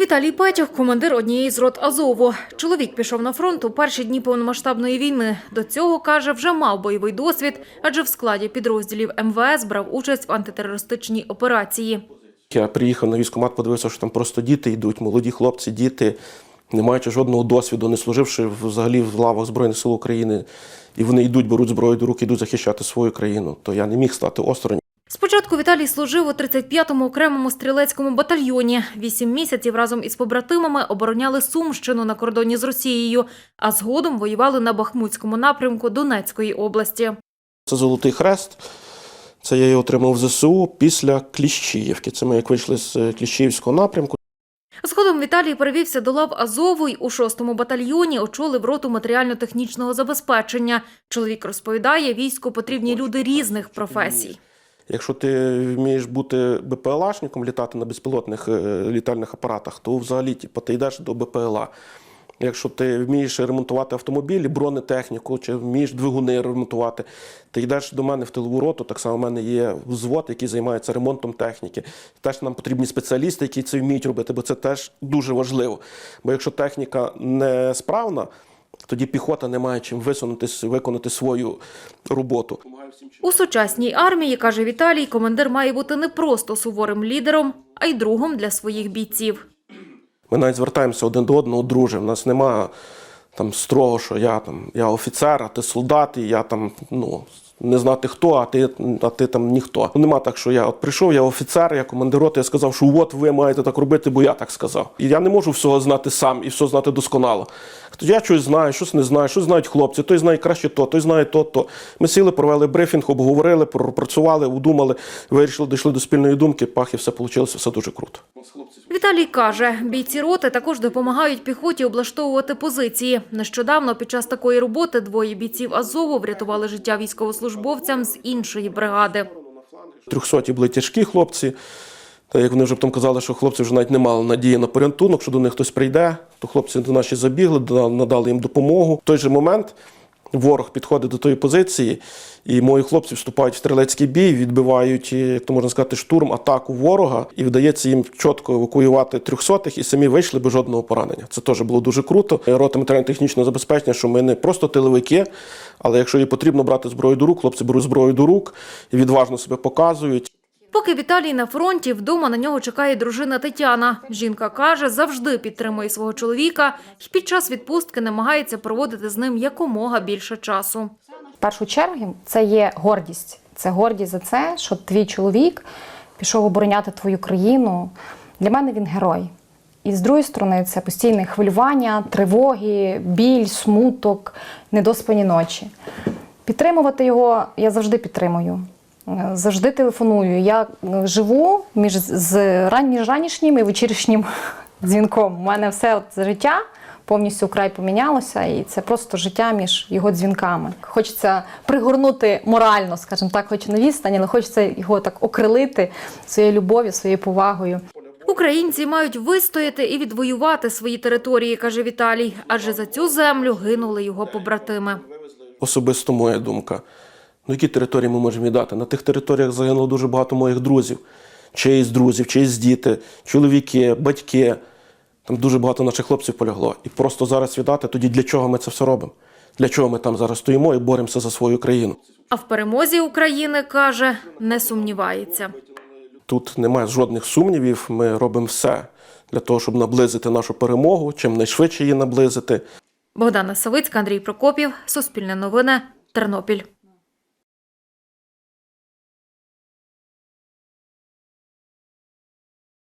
Віталій Петьох – командир однієї з рот Азову. Чоловік пішов на фронт у перші дні повномасштабної війни. До цього, каже, вже мав бойовий досвід, адже в складі підрозділів МВС брав участь в антитерористичній операції. Я приїхав на військкомат, подивився, що там просто діти йдуть, молоді хлопці, діти, не маючи жодного досвіду, не служивши взагалі в лавах Збройних сил України. І вони йдуть, беруть зброю до рук, йдуть захищати свою країну. То я не міг стати осторонь. Спочатку Віталій служив у 35-му окремому стрілецькому батальйоні. Вісім місяців разом із побратимами обороняли Сумщину на кордоні з Росією, а згодом воювали на Бахмутському напрямку Донецької області. Це Золотий Хрест. Це я його отримав в ЗСУ після Кліщіївки. Це ми як вийшли з е, Кліщіївського напрямку. Згодом Віталій перевівся до лав Азову й у 6-му батальйоні очолив роту матеріально-технічного забезпечення. Чоловік розповідає, війську потрібні люди різних професій. Якщо ти вмієш бути БПЛАшником, літати на безпілотних е, літальних апаратах, то взагалі типу, ти йдеш до БПЛА. Якщо ти вмієш ремонтувати автомобілі, бронетехніку, чи вмієш двигуни ремонтувати, ти йдеш до мене в тилову роту. Так само в мене є взвод, який займається ремонтом техніки. Теж нам потрібні спеціалісти, які це вміють робити, бо це теж дуже важливо. Бо якщо техніка не справна, тоді піхота не має чим висунути виконати свою роботу. У сучасній армії, каже Віталій, командир має бути не просто суворим лідером, а й другом для своїх бійців. Ми навіть звертаємося один до одного, друже. У нас немає там строго, що я там я офіцер, а ти солдат, і я там ну. Не знати хто, а ти, а ти там ніхто. Нема так, що я от прийшов, я офіцер, я командир я сказав, що от ви маєте так робити, бо я так сказав. І я не можу всього знати сам і все знати досконало. Я щось знаю, щось не знаю, щось знають хлопці, той знає краще то, той знає то, то. Ми сіли, провели брифінг, обговорили, пропрацювали, удумали, вирішили, дійшли до спільної думки, пах, і все вийшло, все дуже круто. Віталій каже, бійці роти також допомагають піхоті облаштовувати позиції. Нещодавно під час такої роботи двоє бійців Азову врятували життя військовослужбовцям з іншої бригади. Трьохсоті були тяжкі хлопці. Та як вони вже потім казали, що хлопці вже навіть не мали надії на порятунок, що до них хтось прийде, то хлопці до наші забігли, надали їм допомогу. В той же момент ворог підходить до тої позиції, і мої хлопці вступають в стрілецький бій, відбивають, як то можна сказати, штурм, атаку ворога, і вдається їм чітко евакуювати трьохсотих, і самі вийшли без жодного поранення. Це теж було дуже круто. Рота матеріально-технічного забезпечення, що ми не просто тиловики, але якщо їй потрібно брати зброю до рук, хлопці беруть зброю до рук і відважно себе показують. Поки Віталій на фронті, вдома на нього чекає дружина Тетяна. Жінка каже, завжди підтримує свого чоловіка і під час відпустки намагається проводити з ним якомога більше часу. В першу чергу це є гордість. Це гордість за це, що твій чоловік пішов обороняти твою країну. Для мене він герой. І з другої сторони, це постійне хвилювання, тривоги, біль, смуток, недоспані ночі. Підтримувати його я завжди підтримую. Е, Завжди телефоную. Я е, живу між з ран- між ранішнім і вечірнім дзвінком. У мене все от життя повністю вкрай помінялося, і це просто життя між його дзвінками. Хочеться пригорнути морально, скажімо так, хоч на відстані, але хочеться його так окрилити своєю любов'ю, своєю повагою. Українці мають вистояти і відвоювати свої території, каже Віталій, адже за цю землю гинули його побратими. Особисто моя думка. Ну, які території ми можемо віддати? На тих територіях загинуло дуже багато моїх друзів, чиїсь друзів, чиїсь діти, чоловіки, батьки. Там дуже багато наших хлопців полягло. І просто зараз віддати, тоді для чого ми це все робимо? Для чого ми там зараз стоїмо і боремося за свою країну? А в перемозі України, каже, не сумнівається. Тут немає жодних сумнівів. Ми робимо все для того, щоб наблизити нашу перемогу, чим найшвидше її наблизити. Богдана Савицька, Андрій Прокопів, Суспільне новини, Тернопіль.